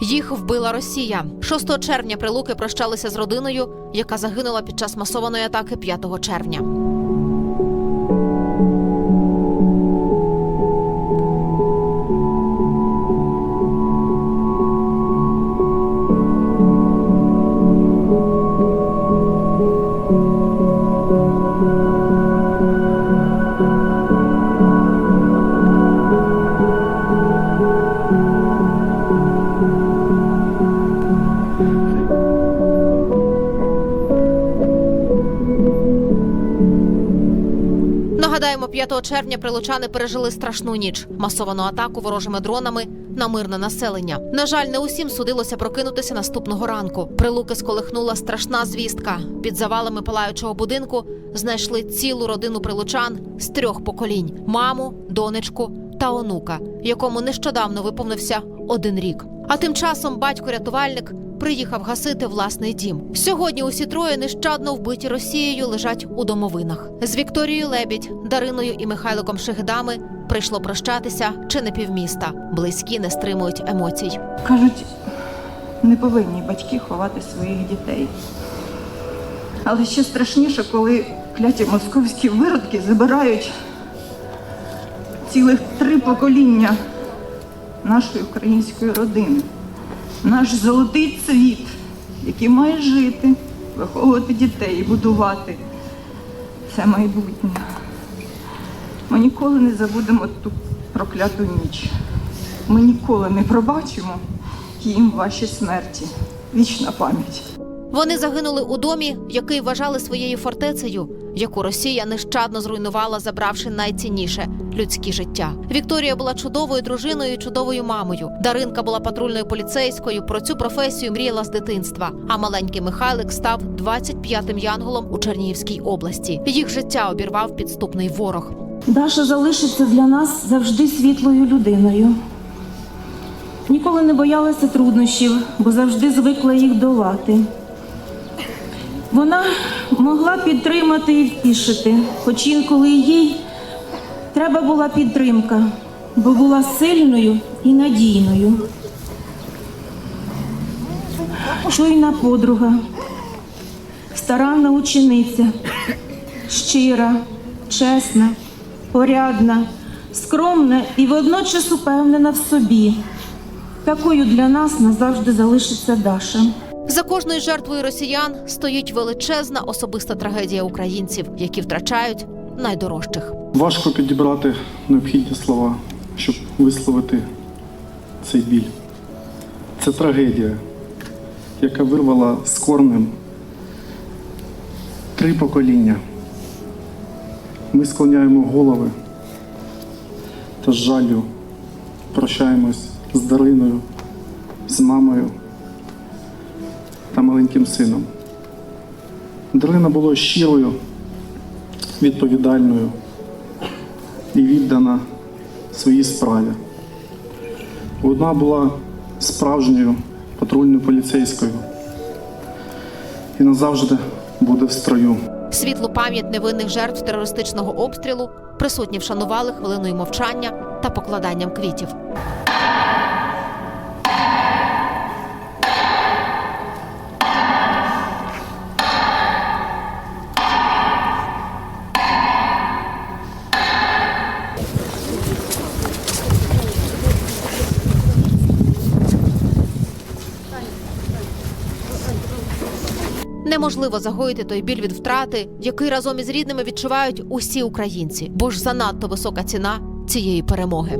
Їх вбила Росія. 6 червня прилуки прощалися з родиною, яка загинула під час масованої атаки 5 червня. Нагадаємо, 5 червня прилучани пережили страшну ніч масовану атаку ворожими дронами на мирне населення. На жаль, не усім судилося прокинутися наступного ранку. Прилуки сколихнула страшна звістка. Під завалами палаючого будинку знайшли цілу родину прилучан з трьох поколінь: маму, донечку та онука, якому нещодавно виповнився один рік. А тим часом батько-рятувальник приїхав гасити власний дім. Сьогодні усі троє нещадно вбиті Росією лежать у домовинах. З Вікторією Лебідь, Дариною і Михайликом Шегедами прийшло прощатися чи не півміста. Близькі не стримують емоцій. Кажуть, не повинні батьки ховати своїх дітей. Але ще страшніше, коли кляті московські виродки забирають цілих три покоління нашої української родини. Наш золотий цвіт, який має жити, виховувати дітей, будувати це майбутнє. Ми ніколи не забудемо ту прокляту ніч. Ми ніколи не пробачимо їм ваші смерті. Вічна пам'ять. Вони загинули у домі, який вважали своєю фортецею, яку Росія нещадно зруйнувала, забравши найцінніше людське життя. Вікторія була чудовою дружиною, чудовою мамою. Даринка була патрульною поліцейською. Про цю професію мріяла з дитинства. А маленький Михайлик став 25-м янголом у Чернігівській області. Їх життя обірвав підступний ворог. Даша залишиться для нас завжди світлою людиною. Ніколи не боялася труднощів, бо завжди звикла їх долати. Вона могла підтримати і втішити, хоч інколи їй треба була підтримка, бо була сильною і надійною. Чуйна подруга, старанна учениця, щира, чесна, порядна, скромна і водночас упевнена в собі. Такою для нас назавжди залишиться Даша. За кожною жертвою росіян стоїть величезна особиста трагедія українців, які втрачають найдорожчих. Важко підібрати необхідні слова, щоб висловити цей біль. Це трагедія, яка вирвала з корнем три покоління. Ми склоняємо голови та з жаллю прощаємось з Дариною, з мамою та маленьким сином. Дарина була щирою, відповідальною і віддана своїй справі. Вона була справжньою патрульною поліцейською і назавжди буде в строю. Світлу пам'ять невинних жертв терористичного обстрілу присутні вшанували хвилиною мовчання та покладанням квітів. Неможливо загоїти той біль від втрати, який разом із рідними відчувають усі українці, бо ж занадто висока ціна цієї перемоги.